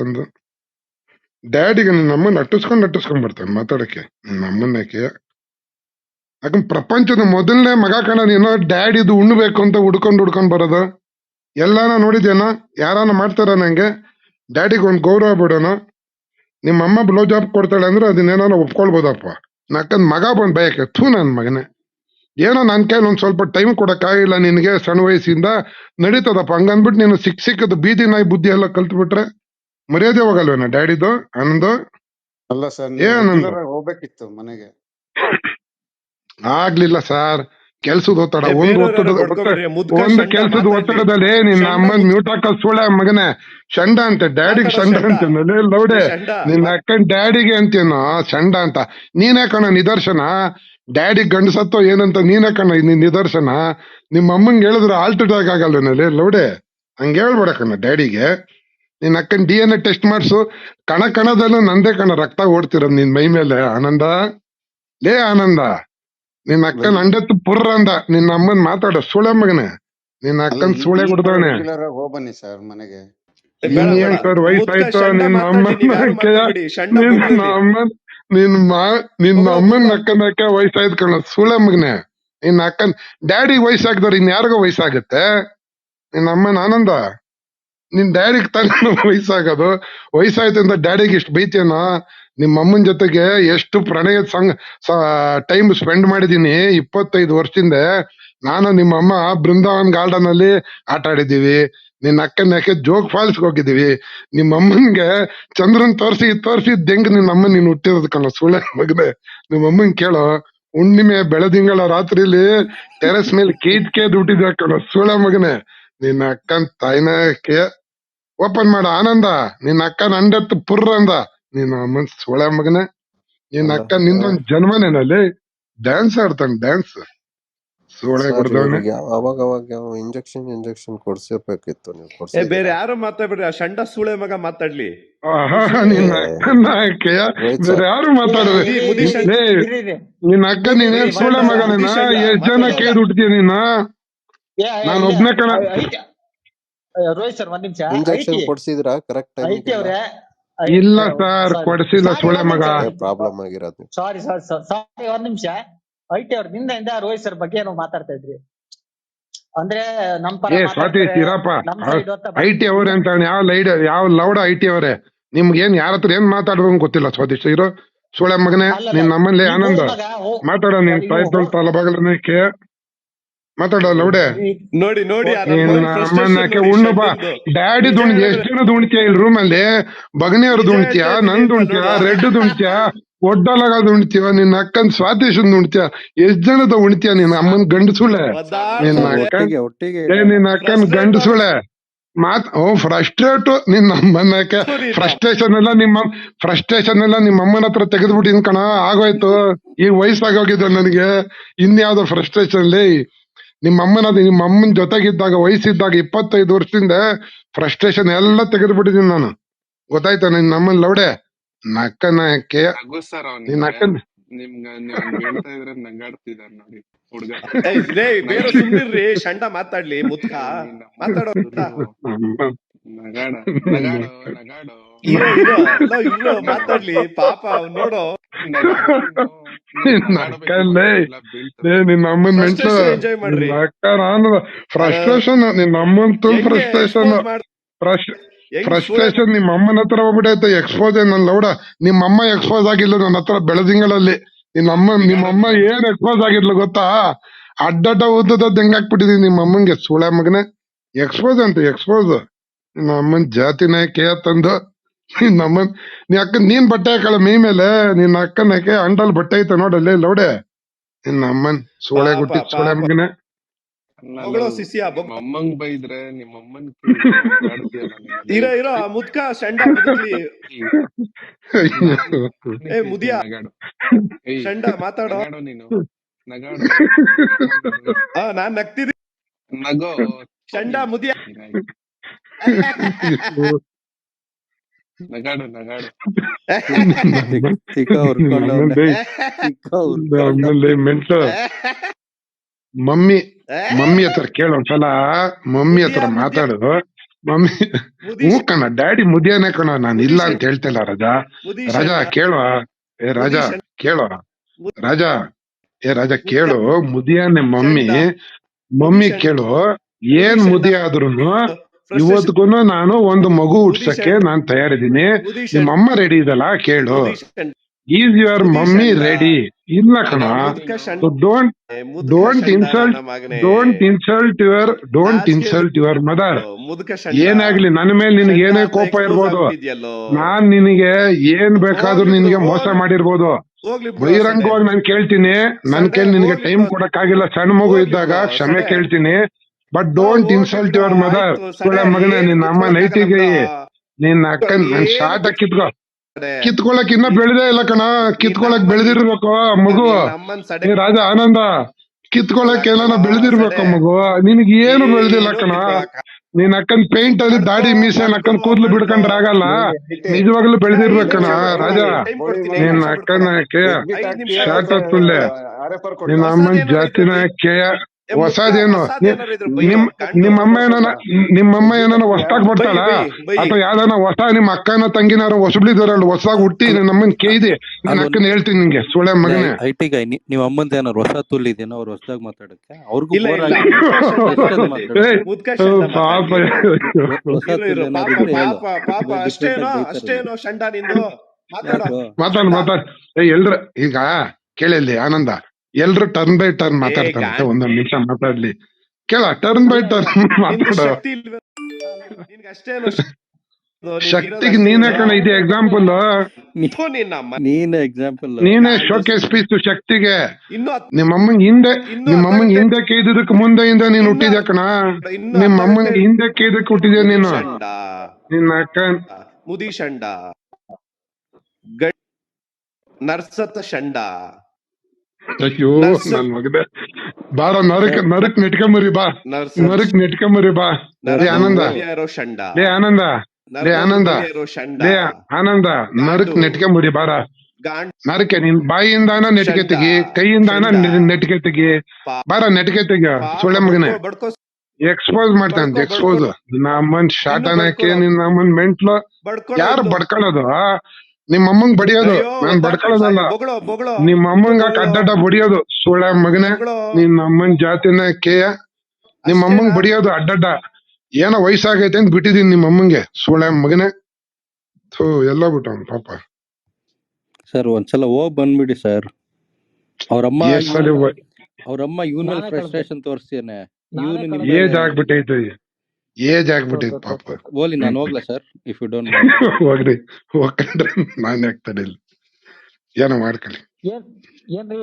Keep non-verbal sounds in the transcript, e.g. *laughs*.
ಒಂದು ಡ್ಯಾಡಿಗೆ ನಮ್ಮನ್ನ ಅಟ್ಟಿಸ್ಕೊಂಡ್ ಅಟ್ಟಿಸ್ಕೊಂಡ್ ಬರ್ತಾನೆ ಮಾತಾಡಕ್ಕೆ. ನಮ್ಮನ್ನ ಅಮ್ಮನಕ್ಕೆ ಯಾಕಂದ್ರೆ ಪ್ರಪಂಚದ ಮೊದಲನೇ ಮಗ ಕಣ ನೀನು ಡ್ಯಾಡಿದು ಉಣ್ಬೇಕು ಅಂತ ಹುಡ್ಕೊಂಡ್ ಹುಡ್ಕೊಂಡ್ ಬರೋದು. ಎಲ್ಲಾನ ನೋಡಿದ್ಯಾನ? ಯಾರಾನ ಮಾಡ್ತಾರ ನಂಗೆ? ಡ್ಯಾಡಿಗೆ ಒಂದ್ ಗೌರವ ಬಿಡೋಣ. ನಿಮ್ಮ ಅಮ್ಮ ಬ್ಲೋ ಜಾಬ್ ಕೊಡ್ತಾಳೆ ಅಂದ್ರೆ ಅದನ್ನೇನಾನ ಒಪ್ಕೊಳ್ಬೋದಪ್ಪ. ನಕ್ಕಂದ್ ಮಗ ಬಂದ್ ಬಯಕೆ ಥೂ ನನ್ ಮಗನೇ. ಏನೋ ನನ್ ಕೈಲಿ ಒಂದ್ ಸ್ವಲ್ಪ ಟೈಮ್ ಕೊಡಕ್ಕಾಗಿಲ್ಲ ನಿನ್ಗೆ ಸಣ್ಣ ವಯಸ್ಸಿಂದ. ನಡೀತದಪ್ಪ. ಹಂಗಂದ್ಬಿಟ್ಟು ನೀನು ಸಿಕ್ ಸಿಕ್ಕದ ಬೀದಿ ನಾಯಿ ಬುದ್ಧಿ ಎಲ್ಲ ಕಲ್ತ್ ಬಿಟ್ರೆ ಮರ್ಯಾದೆ ಹೋಗಲ್ವೇನ? ಡ್ಯಾಡಿದು? ಆನಂದು ಅಲ್ಲ ಸರ್ ಏನಂದ? ಹೋಗ್ಬೇಕಿತ್ತು ಮನೆಗೆ. ಆಗ್ಲಿಲ್ಲ ಸರ್. ಕೆಲ್ಸದ ಒತ್ತಡ ಒಂದ್ ಬಡ್ಕೊಂಡ್ಬಿಡ್ರಿ, ಒಂದು ಕೆಲ್ಸದ. ಒತ್ತಡದಲ್ಲಿ ನಿನ್ನ ಅಮ್ಮನ್ ಮ್ಯೂಟ್ ಹಾಕೋ ಸುಳೆ ಮಗನೇ. ಚಂಡ ಅಂತ ಡ್ಯಾಡಿಗೆ ಚಂಡ. ಅಂತೆ ಲೌಡೆ. ನಿನ್ನ ಅಕ್ಕನ್ ಡ್ಯಾಡಿಗೆ ಅಂತೇನೋ ಚಂಡ ಅಂತ. ನೀನೇ ಕಣ ನಿದರ್ಶನ? ಡ್ಯಾಡಿ ಗಂಡಸತ್ತೋ ಏನಂತ ನೀನೇ ಕಣ ನಿನ್ ನಿದರ್ಶನ? ನಿಮ್ಮ ಅಮ್ಮಂಗೆ ಹೇಳಿದ್ರೆ ಆಲ್ಟ್ ಅಟ್ಯಾಕ್ ಆಗಲ್ವೇನಲ್ಲಿ ಲೌಡೆ. ಹಂಗ ಹೇಳ್ಬೇಡ ಕಣ ಡ್ಯಾಡಿಗೆ. ನಿನ್ನ ಅಕ್ಕನ್ ಡಿ ಎನ್ ಎ ಟೆಸ್ಟ್ ಮಾಡ್ಸು. ಕಣ ಕಣದಲ್ಲೂ ನಂದೇ ಕಣ ರಕ್ತ ಓಡ್ತಿರೋದ್ ನಿನ್ ಮೈ ಮೇಲೆ ಆನಂದ? ಲೇ ಆನಂದ ನಿನ್ನ ಅಕ್ಕನ್ ಅಂಡತ್ತು ಪುರ್ರ ಅಂದ. ನಿನ್ನ ಅಮ್ಮನ್ ಮಾತಾಡ ಸುಳೆ ಮಗನೆ. ನಿನ್ನ ಅಕ್ಕನ್ ಸುಳೆ ಕೊಡ್ತಾನೆ. ಹೋಗ್ಬನ್ನಿ ಸರ್ ಮನೆಗೆ. ಏ, ಬೇಡ, ಇನ್ನೇನ್ ಬೇಡ. ಸರ್ ವಯಸ್ಸಾಯ್ತು ನಿನ್ ನಿನ್ನ ಅಮ್ಮನ ನಿನ್ ಮಾ ನಿನ್ನ ಅಮ್ಮನ್ ಅಕ್ಕನ ಅಕ್ಕ ವಯಸ್ಸಾಯ್ತು ಕಣ ಸುಳೆ ಮಗನೆ. ನಿನ್ನ ಅಕ್ಕನ್ ಡ್ಯಾಡಿ ವಯಸ್ಸಾಗ್ದವ್ರ ಇನ್ ಯಾರಿಗೋ ವಯಸ್ಸಾಗತ್ತೆ? ನಿನ್ನ ಅಮ್ಮನ್ ಆನಂದ? ನಿನ್ ಡ್ಯಾಡಿಗ್ ತಾನೇ *laughs* ವಯಸ್ಸಾಗೋದು. ವಯಸ್ಸಾಯ್ತು ಅಂತ ಡ್ಯಾಡಿಗೆ ಇಷ್ಟು ಬೈತೇನೋ ನಿಮ್ಮ ಅಮ್ಮನ್ ಜೊತೆಗೆ ಎಷ್ಟು ಪ್ರಣಯದ ಸಂಘ ಟೈಮ್ ಸ್ಪೆಂಡ್ ಮಾಡಿದೀನಿ ಇಪ್ಪತ್ತೈದು ವರ್ಷದಿಂದ ನಾನು ನಿಮ್ಮ ಅಮ್ಮ ಬೃಂದಾವನ್ ಗಾರ್ಡನ್ ಅಲ್ಲಿ ಆಟ ಆಡಿದೀವಿ ನಿನ್ ಅಕ್ಕನ ಯಾಕೆ ಜೋಗ್ ಫಾಲ್ಸ್ ಹೋಗಿದೀವಿ ನಿಮ್ಮ ಅಮ್ಮನ್ಗೆ ಚಂದ್ರನ್ ತೋರ್ಸಿ ತೋರ್ಸಿ ದೆಂಗ್ ನಿನ್ ಅಮ್ಮ ನೀನ್ ಹುಟ್ಟಿರೋದ್ ಕಣ, ಸುಳ್ಳೆ ಮಗದೆ ನಿಮ್ ಅಮ್ಮನ್ ಕೇಳೋ. ಹುಣ್ಣಿಮೆ ಬೆಳದಿಂಗಳ ರಾತ್ರಿಲಿ ಟೆರೆಸ್ ಮೇಲೆ ಕೇದ್ ಕೇದ್ ಹುಟ್ಟಿದ ಕಣ, ಸುಳ್ಳೆ ಮಗನೆ. ನಿನ್ನ ಅಕ್ಕನ್ ತಾಯಿನ ಕೇ ಓಪನ್ ಮಾಡ ಆನಂದ. ನಿನ್ನ ಅಕ್ಕ ಅಂಡತ್ತು ಪುರ್ರ ಅಂದ. ನಿನ್ನ ಮನ್ಸ್ ಸುಳೆ ಮಗನೆ. ನಿನ್ನ ಅಕ್ಕ ನಿಂದೊಂದ್ ಜನ್ಮನೇನಲ್ಲಿ ಡ್ಯಾನ್ಸ್ ಆಡ್ತಾನೆ ಡ್ಯಾನ್ಸ್ ಸುಳೆ ಸರ್ ಕೊಡ್ದವನೆ. ಇವ್ರಿಗೆ ಅವಾಗ ಅವಾಗ ಇಂಜೆಕ್ಷನ್ ಇಂಜೆಕ್ಷನ್ ಕೊಡ್ಸಿರ್ಬೇಕಿತ್ತು ನೀವು ಏ? ಬೇರೆ ಯಾರು ಮಾತಾಡ್ಬೇಡ್ರಿ ಆ ಶಂಡ ಸೂಳೆ ಮಗ ಮಾತಾಡ್ಲಿ. ಆಹಾ, ನಿನ್ನ ಅಕ್ಕನ ಆಕೆಯ ಬೇರೆ ಯಾರು ಮಾತಾಡ್ರಿ ಮುದಿ- ಮುದಿ ಶಂಡ- ಲೇ, ನಿನ್ನ ಅಕ್ಕ ನೀನೇ ಸುಳೆ ಮಗನೇನ? ಎಷ್ಟ್ ಜನ ಕೇಳಿ ಹುಟ್ತೀಯ ನೀನ? ನಾನ್ ಒಬ್ನೇ ಕಣ ರೋಹಿತ್ ಸರ್ ಒಂದ್ ನಿಮಿಷ. ಇಂಜೆಕ್ಷನ್ ಕೊಡ್ಸಿದ್ರಾ? ಕರೆಕ್ಟ್ ಐಟಿ ಅವ್ರೇ ಇಲ್ಲ ಸರ್ ಕೊಡ್ಸಿಲ್ಲ ಸುಳೆ ಮಗ. ಪ್ರಾಬ್ಲಮ್ ಆಗಿರೋದು ಸಾರಿ ಸಾರಿ ಸಾರಿ ಒಂದ್ ನಿಮಿಷ. ಐಟಿ ಅವ್ರ ನಿಂದ ರೋಹಿತ್ ಸರ್ ಬಗ್ಗೆ ಏನೋ ಮಾತಾಡ್ತಾ ಇದ್ರಿ? ಅಂದ್ರೆ ನಮ್ ಪರ ಏ ಸ್ವಾತಿ ಇರಪ್ಪ ಐಟಿ ಅವರೇ ಅಂತ ಯಾವ ಲೈಡ್ ಯಾವ ಲೌಡ ಐಟಿ ಅವರೇ? ನಿಮ್ಗೆ ಏನ್ ಯಾರ ಹತ್ರ ಏನ್ ಮಾತಾಡೋದು ಗೊತ್ತಿಲ್ಲ ಸ್ವಾದಿಷ್ಟ ಇರೋ ಸುಳೆ ಮಗನೇ ನಿನ್ ನಮ್ಮಲ್ಲಿ ಆನಂದ. ಮಾತಾಡೋಣ ನಿನ್ ಮಾತಾಡೋ ನೀನ್ ಇವು- ಸಾಯ್ತಲ್ ತಲಬಾಗಲನಕ್ಕೆ ಮಾತಾಡೋ ಲೌಡೆ ನೋಡಿ ನೋಡಿ ನೋಡಿ, ಉಣ್ಣು ಬಾ. ಡ್ಯಾಡಿ ದುಣಿಕೆ ಎಷ್ಟು ಜನ ದುಣಿಕೆ ಇಲ್ಲಿ ರೂಮ್ ಅಲ್ಲಿ? ಬಗನಿಯವ್ರ ನಿಜ ನನ್ ಇದ್ದೀನಿ ರೆಡ್ ದುಣ್ತೀಯ ಒಡ್ಡಲಾಗ ದುಣ್ತೀಯ ನಿನ್ನ ಅಕ್ಕನ್ ಸ್ವಾತೇಶನ್ ಉಣ್ತೀಯ ಎಷ್ಟ್ ಜನದ ಉಣ್ತೀಯ ನಿನ್ನ ಅಮ್ಮನ್ ಗಂಡಸುಳೆ? ನಿನ್ ನಿನ್ನ ಏ ನಿನ್ನ ಅಕ್ಕನ್ ಗಂಡಸುಳೆ? ಗಂಡು ಸುಳೆ ಮಾತ್ ಓ ಫ್ರಸ್ಟ್ರೇಟ್ ನಿನ್ನ ಅಮ್ಮನಕ್ಕೆ. ಫ್ರಸ್ಟ್ರೇಷನ್ ಎಲ್ಲ ನಿಮ್ಮ ಫ್ರಸ್ಟ್ರೇಷನ್ ಎಲ್ಲ ನಿಮ್ಮ ಅಮ್ಮನ ಹತ್ರ ತೆಗೆದ್ಬಿಟ್ಟಿನ್ ಕಣ ಆಗೋಯ್ತು. ಈಗ ವಯಸ್ಸಾಗೋಗಿದೆ ನನಗೆ. ಇನ್ಯಾವ್ದೋ ಫ್ರಸ್ಟ್ರೇಷನ್ ಲೇ? ನಿಮ್ಮ ಅಮ್ಮನ ನಿಮ್ಮ ಅಮ್ಮನ ಜೊತೆಗಿದ್ದಾಗ ವಯಸ್ಸಿದ್ದಾಗ ಇಪ್ಪತ್ತೈದು ವರ್ಷದಿಂದ ಫ್ರಸ್ಟ್ರೇಷನ್ ಎಲ್ಲ ತೆಗೆದ್ಬಿಟ್ಟಿದೀನಿ ನಾನು. ಗೊತ್ತಾಯ್ತಾ ನಿನ್ ಅಮ್ಮನ್ ಲೌಡೆ ನಕ್ಕನಕ್ಕೆ ನಗು ಸರ್ ನಿನ್ನ ಅಕ್ಕನ್? ನಿಮ್ಗ ನಿಮ್ಗ್ ಹೇಳ್ತಾ ಇದ್ರೆ ನಗಾಡ್ತಿದಾರ ನೋಡಿ ಹುಡ್ಗ. ಏ, ಲೇ, ಬೇರೆ ಸುಮ್ನಿರ್ರಿ ಶಂಡ ಮಾತಾಡ್ಲಿ ಮುದ್ಕ. ಮಾತಾಡೋ ಮುದ್ಕ. ನಗಾಡ ನಗಾಡು ನಗಾಡು. ಇರೋ ಇರೋ ಅಲ್ಲ, ಇರೋ ಮಾತಾಡ್ಲಿ ಪಾಪ ಅವ್ನ್ ನೋಡು. ನಿನ್ನ ಅಮ್ಮನ್ ಮೆಂಟ್ಲು. ನಿನ್ನ ಫ್ರಸ್ಟ್ರೇಷನ್ ನಿನ್ನ ಅಮ್ಮನ್ ತುಂಬ ಹೆಂಗೆ ಫ್ರಸ್ಟ್ರೇಷನ್ ಫ್ರಸ್ಟ್ರೇಷನ್ ನಿಮ್ಮ ಅಮ್ಮನ ಹತ್ರ ಹೋಗ್ಬಿಟ್ಟೈತೆ ಎಕ್ಸ್ಪೋಸ್ ನನ್ ಲೌಡ ನಿಮ್ಮ ಅಮ್ಮ ಎಕ್ಸ್ಪೋಸ್ ಆಗಿಲ್ಲ ನನ್ನ ಹತ್ರ ಬೆಳದಿಂಗಳಲ್ಲಿ. ನಿನ್ನ ಅಮ್ಮ ನಿಮ್ಮ ಅಮ್ಮ ಏನ್ ಎಕ್ಸ್ಪೋಸ್ ಆಗಿದ್ಲು ಗೊತ್ತಾ? ಅಡ್ಡಡ್ಡ ಉದ್ದದ ಹೆಂಗಾಕ್ಬಿಟ್ಟಿದೀನಿ ನಿಮ್ಮ ಅಮ್ಮಂಗೆ. ಸುಳೆ ಮಗನೆ ಎಕ್ಸ್ಪೋಸ್ ಅಂತ ಎಕ್ಸ್ಪೋಸ್ ನಿಮ್ ಅಮ್ಮನ್ ಜಾತಿನ ಕೇ ತಂದು *laughs* ನಿನ್ನ ಅಮ್ಮನ್ ನೀ ಅಕ್ಕ ನೀನ್ ಬಟ್ಟೆ ಹಾಕಳ ಮೈ ಮೇಲೆ ನಿನ್ನ ಅಕ್ಕನಕ್ಕೆ ಅಂಡಲ್ ಬಟ್ಟೆ ಐತೆ ಅಲ್ಲೇ ಲೌಡೆ ನಿನ್ನ ಅಮ್ಮನ್ ಸೋಳೆ ಗುಟ್ಟಿ ಸೋಳೆ ಮಗನ. ಮಗಳು ಅಮ್ಮಂಗ್ ಬೈದ್ರೆ ನಿಮ್ಮ ಅಮ್ಮನ್ ಇರೋ ಇರೋ ಆ ಮುದ್ಕ ಶಂಡ ಏ, ಮುದಿಯ. ನಗಾಡು ಶಂಡ ಮಾತಾಡೋ. ನೀನು? ನಗಾಡು? ಆ ನಾನ್ ನಗ್ತಿದ್ದೀನಿ ನಗೋ. ಶಂಡ ಮುದಿಯ. *laughs* ನಗಾಡು ನಗಾಡು. *laughs* ಮೆಂಟ್ಲು ಮಮ್ಮಿ ಮಮ್ಮಿ ಹತ್ರ ಕೇಳು ಒಂದ್ಸಲ. ಮಮ್ಮಿ ಹತ್ರ ಮಾತಾಡು. ಮಮ್ಮಿ ಹ್ಞೂ ಕಣ ಡ್ಯಾಡಿ ಮುದಿಯಾನೆ ಕಣ ನಾನು ಇಲ್ಲ ಅಂತ ಹೇಳ್ತಿಲ್ಲ ರಾಜಾ. ರಾಜಾ. ಕೇಳುವ ಏ ರಾಜಾ ಕೇಳು. ಕೇಳುವ ರಾಜಾ ಏ ರಾಜಾ ಕೇಳು. ಮುದಿಯಾನೆ ಮಮ್ಮಿ. ಮಮ್ಮಿ ಕೇಳು. ಏನ್ ಶೆಂಡ. ಇವತ್ಗುನು ನಾನು ಒಂದು ಮಗು ಹುಟ್ಟಿಸಕ್ಕೆ ಹುಟ್ಸಕ್ಕೆ ನಾನು ತಯಾರಿದ್ದೀನಿ. ನಿಮ್ಮ ಅಮ್ಮ ರೆಡಿ ಇದಲ್ಲ? ಕೇಳು. ಈಸ್ ಯುವರ್ ಮಮ್ಮಿ ರೆಡಿ ಇಲ್ಲ ಕಣ. ಡೋಂಟ್. ಡೋಂಟ್ ಮಗನೇ. Don't insult your don't insult your mother ಏನಾಗ್ಲಿ ನನ್ನ ಮೇಲೆ ನಿನಗೆ ಏನೇ ಕೋಪ ಇರ್ಬೋದು? ನಾನ್ ನಿನಗೆ ಏನ್ ಬೇಕಾದ್ರೂ ನಿನಗೆ ಮೋಸ ಹೋಗ್ಲಿ. ಮಾಡಿರ್ಬೋದು. ಬಿಡು, ಬಹಿರಂಗವಾಗಿ ನಾನು ಕೇಳ್ತೀನಿ. ನನ್ ಕೈಲಿ ನಿನಗೆ ಟೈಮ್. ಕೊಡಕ್ಕಾಗಿಲ್ಲ. ಸಣ್ಣ ಮಗು ಇದ್ದಾಗ ಕ್ಷಮೆ ಕೇಳ್ತೀನಿ. But don't insult your mother ಮಗನ ನಿನ್ನ ಅಮ್ಮ ನೈಟಿಗೆ. ನಿನ್ನ ಅಕ್ಕನ್ ನನ್ ಶಾರ್ಟ್ ಶಾಟ ಕಿತ್ಕೋ. ಕಿತ್ಕೊಳಕ್ ಇನ್ನ ಬೆಳೆದೇ ಇಲ್ಲ ಕಣ. ಕಿತ್ಕೊಳಕ್ ಬೆಳೆದಿರ್ಬೇಕು ಮಗು. ರಾಜ ಆನಂದ. ಕಿತ್ಕೊಳಕ್ ಏನಾನ ಬೆಳೆದಿರ್ಬೇಕು ಮಗು. ನಿನಗೆ ಏನು ಬೆಳೆದಿಲ್ಲ ಕಣ. ನೀನ್ ನಿನ್ ಅಕ್ಕನ್ ಪೇಂಟ್ ಅಲ್ಲಿ ದಾಡಿ ಮೀಸನ್ ಅಕ್ಕನ್ ಕೂದ್ಲು ಬಿಡ್ಕೊಂಡ್ರೆ ಆಗಲ್ಲ. ನಿಜವಾಗ್ಲೂ ಬೆಳೆದಿರ್ಬೇಕಣ ರಾಜ. ನಿನ್ನ ನಿಮಿಷ ಅಕ್ಕನ ಕೆ ಶಾರ್ಟ್ ನಿಮಿಷ ನಿನ್ನ ಅಮ್ಮನ್ ಜಾತಿನ ಕೆ ಏ, ಹೊಸದೇನು ಏನು? ನಿಮ್. ನಿಮ್ಮಮ್ಮ ಏನಾನ ನಿಮ್ಮಮ್ಮ ಏನಾನ ಹೊಸ್ದಾಗ್ ಬರ್ತಾಳ. ಅಥವಾ ಯಾವ್ದಾನ ಹೊಸ ನಿಮ್ ಅಕ್ಕನ ತಂಗಿನಾರ ಹೊಸಬ್ಳಿದಾರಲ್ಲ ಹೊಸದಾಗ್ ಹುಟ್ಟಿ ನಮ್ಮನ್ ಕೇಳಿದೆ. ನನ್ನ ಅಕ್ಕನ ಹೇಳ್ತೀನಿ ನಿಂಗೆ ಸುಳೆ ಮಗನೇ. ಐಟಿ ಟಿ ಗೈ ನಿಮ್ಮ ಅಮ್ಮಂದ ಏನಾರ ಹೊಸ ತುಲ್ ಅವ್ರ ಅವ್ರು ಹೊಸದಾಗ ಮಾತಾಡಕ್ಕೆ? ಅವ್ರಿಗೂ *laughs* ಅಷ್ಟೇನೋ ಅಷ್ಟೇನೋ ಶಂಡ ನಿಂದು? ಮಾತಾಡೋ? ಮಾತಾಡ್ ಮಾತಾಡ್. ಏ ಎಲ್ರ ಈಗ ಕೇಳಲ್ಲಿ ಆನಂದ. ಎಲ್ರು ಟರ್ನ್ ಬೈ ಟರ್ನ್ ಮಾತಾಡ್ತಾರಂತೆ ಒಂದೊಂದು ಒಂದೊಂದ್ ನಿಮಿಷ ಮಾತಾಡ್ಲಿ. ಕೇಳ ಟರ್ನ್ ಬೈ ಟರ್ನ್ ಮಾತಾಡೋ. ಶಕ್ತಿಗೆ ನೀನೇ? ಕಣ ಇದೆ ಎಕ್ಸಾಂಪಲ್. ನೀನ್ ಎಕ್ಸಾಂಪಲ್ ನೀನೇ ಶೋಕೇಸ್ ಪೀಸ್ ಶಕ್ತಿಗೆ. ನಿಮ್ಮಮ್ಮಂಗ್ ಹಿಂದೆ ನಿಮ್ಮ ನಿಮ್ಮಮ್ಮಂಗ್ ಹಿಂದೆ ಕೇದಿದಕ್ ಮುಂದೆ ಹಿಂದೆ ನೀನ್ ಹುಟ್ಟಿದ ಕಣ? ನಿಮ್ಮ ನಿಮ್ಮಮ್ಮಂಗ್ ಹಿಂದೆ ಕೇದಕ್ ಹುಟ್ಟಿದ್ಯಾ ನೀನು? ನಿನ್ನ ಅಕ್ಕ ಮುದಿ ಶಂಡ ನರ್ಸತ್ ನರ್ಸತ ಶಂಡ. ಅಯ್ಯೋ ನನ್ ಮಗದೆ ಬಾರ ನರಕ್ ನರಕ್ ನೆಟ್ಕೊಂಬರಿ ಬಾ. ನರಕ್ ನೆಟ್ಕೊಂಬರಿ ಬಾ. ಲೇ ಆನಂದ. ಡೇ ಆನಂದ. ಲೇ ಆನಂದ. ಲೇ ಆನಂದ. ನರಕ್ ನೆಟ್ಕೊಂಬರಿ ಬಾರ. ನರಕೆ ನಿನ್ ಬಾಯಿಂದಾನ ನೆಟ್ಕೆ ತೆಗಿ. ಕೈಯಿಂದಾನ ನೆಟ್ಕೆ ತೆಗಿ ಬಾರ ನೆಟ್ಕೆ ತೆಗಿ ಸೊಳ್ಳೆ ಮಗನೆ. ಎಕ್ಸ್ಪೋಸ್ ಮಾಡ್ತಾನೆ ಎಕ್ಸ್ಪೋಸ್ ನಿನ್ನ ಅಮ್ಮನ್ ಶಾಟನಕ್ಕೆ ನಿನ್ ನಿನ್ನ ಅಮ್ಮನ್ ಮೆಂಟ್ಲು ಯಾರು ಬಡ್ಕೊಳ್ಳೋದು ನಿಮ್ಮ ಅಮ್ಮಂಗ್ ಬಡಿಯೋದು. ನಾನ್ ಬಡ್ಕೊಳ್ಳೋದಲ್ಲ. ಸಾಕು. ಬೊಗಳೋ, ಬೊಗಳೋ. ನಿಮ್ಮ ಅಮ್ಮಂಗ. ಅಡ್ಡಡ್ಡ ಬಡಿಯೋದು. ಸುಳ ಮಗನ ನಿನ್ ನಿನ್ನ ಅಮ್ಮನ್ ಜಾತಿನ ಕೇಯ. ನಿಮ್ಮ ಅಮ್ಮಂಗ್ ಬಡಿಯೋದು ಅಡ್ಡಡ್ಡ. ಏನೋ ವಯಸ್ಸಾಗೈತೆ ಅಂತ ಬಿಟ್ಟಿದೀನಿ ನಿಮ್ಮ ಅಮ್ಮಂಗೆ. ಸುಳ್ಳ ಮಗನೆ. ಥೂ ಎಲ್ಲ ಬಿಟ್ಟು ಪಾಪ. ಸರ್ ಒಂದ್ಸಲ ಹೋಗ್ ಬಂದ್ಬಿಡಿ ಸರ್. ಅವ್ರಮ್ಮ ಎಷ್ಟ್ ವ- ಅವ್ರಮ್ಮ ಇವನ್ ಮೇಲೆ ಫ್ರಸ್ಟ್ರೇಷನ್ ತೋರಿಸ್ತೇನೆ. ಏಜ್ ಆಗ್ಬಿಟ್ಟೈತೆ. ಏಜ್ ಆಗ್ಬಿಟ್ಟಿದ್ ಪಾಪ. ಓಲಿ ನಾನು ಹೋಗ್ಲಾ ಸರ್ ಇಫ್ ಯು ಡೋಂಟ್ ಹೋಗ್ರಿ ಹೋಗ್ಕೊಂಡ್ರೆ ನಾನು ಯಾಕೆ ತಡೀಲಿ? ಏನೋ ಮಾಡ್ಕೊಳ್ಳಿ. ಏನ್ ಏನ್ರಿ